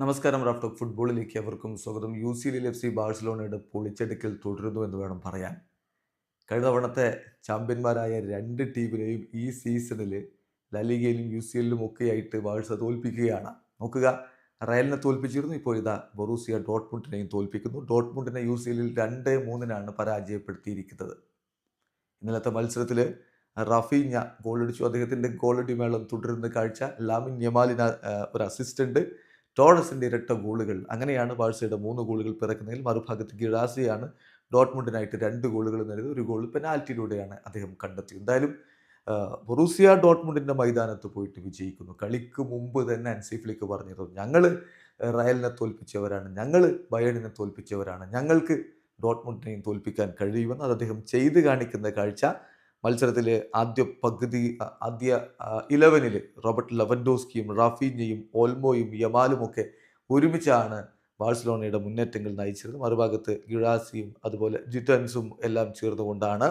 നമസ്കാരം റാഫ്റ്റോ ഫുട്ബോളിലേക്ക് അവർക്കും സ്വാഗതം. U C L F C ബാഴ്സലോണയുടെ പൊളിച്ചെടുക്കൽ തുടരുന്നു എന്ന് വേണം പറയാൻ. കഴിഞ്ഞ തവണത്തെ ചാമ്പ്യന്മാരായ രണ്ട് ടീമിനെയും ഈ സീസണിൽ ലലിഗയിലും യു സി എല്ലിലും ഒക്കെയായിട്ട് ബാഴ്സ തോൽപ്പിക്കുകയാണ്. നോക്കുക റയലിനെ തോൽപ്പിച്ചിരുന്നു ഇപ്പോൾ ഇതാ ബൊറൂസിയ ഡോട്ട്മുണ്ടിനെയും തോൽപ്പിക്കുന്നു. ഡോട്ട്മുണ്ടിനെ യു സി എല്ലിൽ രണ്ട് മൂന്നിനാണ് പരാജയപ്പെടുത്തിയിരിക്കുന്നത്. ഇന്നലത്തെ മത്സരത്തിൽ റഫീഞ്ഞ ഗോളടിച്ചു. അദ്ദേഹത്തിന്റെ ഗോളടി മേളം തുടരുന്ന കാഴ്ച ലാമിൻ യമാലിന ഒരു അസിസ്റ്റന്റ് ടോണസിന്റെ ഇരട്ട ഗോളുകൾ. അങ്ങനെയാണ് ബാഴ്സയുടെ മൂന്ന് ഗോളുകൾ പിറക്കുന്നതിൽ മറുഭാഗത്ത് ഗിറാസിയാണ് ഡോട്ട്മുണ്ടിനായിട്ട് രണ്ട് ഗോളുകൾ നൽകിയത് ഒരു ഗോൾ പെനാൽറ്റിയിലൂടെയാണ് അദ്ദേഹം കണ്ടെത്തി എന്തായാലും ബൊറൂസിയ ഡോട്ട്മുണ്ടിന്റെ മൈതാനത്ത് പോയിട്ട് വിജയിക്കുന്നു. കളിക്ക് മുമ്പ് തന്നെ അൻസിഫിലേക്ക് പറഞ്ഞിരുന്നു. ഞങ്ങൾ റയലിനെ തോൽപ്പിച്ചവരാണ്. ഞങ്ങൾ ബയണിനെ തോൽപ്പിച്ചവരാണ്. ഞങ്ങൾക്ക് ഡോട്ട്മുണ്ടിനെയും തോൽപ്പിക്കാൻ കഴിയുമെന്ന് അത് അദ്ദേഹം ചെയ്ത് കാണിക്കുന്ന കാഴ്ച മത്സരത്തിലെ ആദ്യ പകുതി ആദ്യ ഇലവനിൽ റോബർട്ട് ലവൻഡോസ്കിയും റാഫീഞ്ഞയും ഓൽമോയും യമാലും ഒക്കെ ഒരുമിച്ചാണ് ബാഴ്സലോണയുടെ മുന്നേറ്റങ്ങൾ നയിച്ചിരുന്നത് മറുഭാഗത്ത് ഗിഴാസിയും അതുപോലെ ജിറ്റൻസും എല്ലാം ചേർന്നുകൊണ്ടാണ്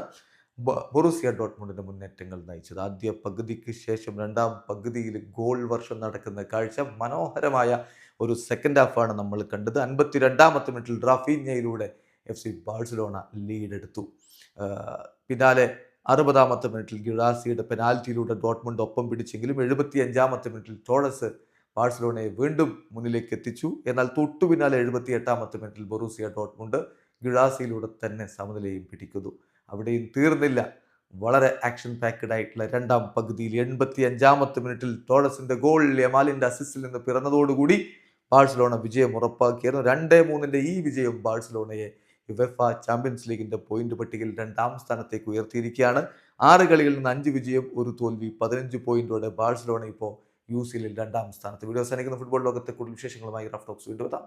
ബൊറൂസിയ ഡോട്ട്മുണ്ടിന്റെ മുന്നേറ്റങ്ങൾ നയിച്ചത്. ആദ്യ പകുതിക്ക് ശേഷം രണ്ടാം പകുതിയിൽ ഗോൾ വർഷം നടക്കുന്ന കാഴ്ച മനോഹരമായ ഒരു സെക്കൻഡ് ഹാഫാണ് നമ്മൾ കണ്ടത്. അൻപത്തി രണ്ടാമത്തെ മിനിറ്റിൽ റാഫീഞ്ഞയിലൂടെ എഫ് സി ബാഴ്സലോണ ലീഡെടുത്തു പിന്നാലെ അറുപതാമത്തെ മിനിറ്റിൽ ഗിറാസിയുടെ പെനാൽറ്റിയിലൂടെ ഡോട്ട്മുണ്ട് ഒപ്പം പിടിച്ചെങ്കിലും എഴുപത്തി അഞ്ചാമത്തെ മിനിറ്റിൽ ടോളസ് ബാഴ്സലോണയെ വീണ്ടും മുന്നിലേക്ക് എത്തിച്ചു. എന്നാൽ തൊട്ടു പിന്നാലെ എഴുപത്തി എട്ടാമത്തെ മിനിറ്റിൽ ബൊറൂസിയ ഡോട്ട്മുണ്ട് ഗിറാസിയിലൂടെ തന്നെ സമനിലയും പിടിക്കുന്നു. അവിടെയും തീർന്നില്ല. വളരെ ആക്ഷൻ പാക്കഡ് ആയിട്ടുള്ള രണ്ടാം പകുതിയിൽ എൺപത്തി അഞ്ചാമത്തെ മിനിറ്റിൽ ടോളസിന്റെ ഗോൾ യമാലിന്റെ അസിസ്റ്റിൽ നിന്ന് പിറന്നതോടുകൂടി ബാഴ്സലോണ വിജയം ഉറപ്പാക്കിയിരുന്നു. രണ്ടേ മൂന്നിന്റെ ഈ വിജയം ബാഴ്സലോണയെ യുവെഫ ചാമ്പ്യൻസ് ലീഗിന്റെ പോയിന്റ് പട്ടികയിൽ രണ്ടാം സ്ഥാനത്തേക്ക് ഉയർത്തിയിരിക്കുകയാണ്. ആറ് കളികളിൽ നിന്ന് അഞ്ച് വിജയം ഒരു തോൽവി പതിനഞ്ച് പോയിന്റോടെ ബാഴ്സലോണ ഇപ്പോൾ യു സിയിൽ രണ്ടാം സ്ഥാനത്ത്. വീഡിയോ ഫുട്ബോൾ ലോകത്തെ കൂടുതൽ വിശേഷങ്ങളുമായി റഫ് ടോക്സ് വീണ്ടും എത്താം.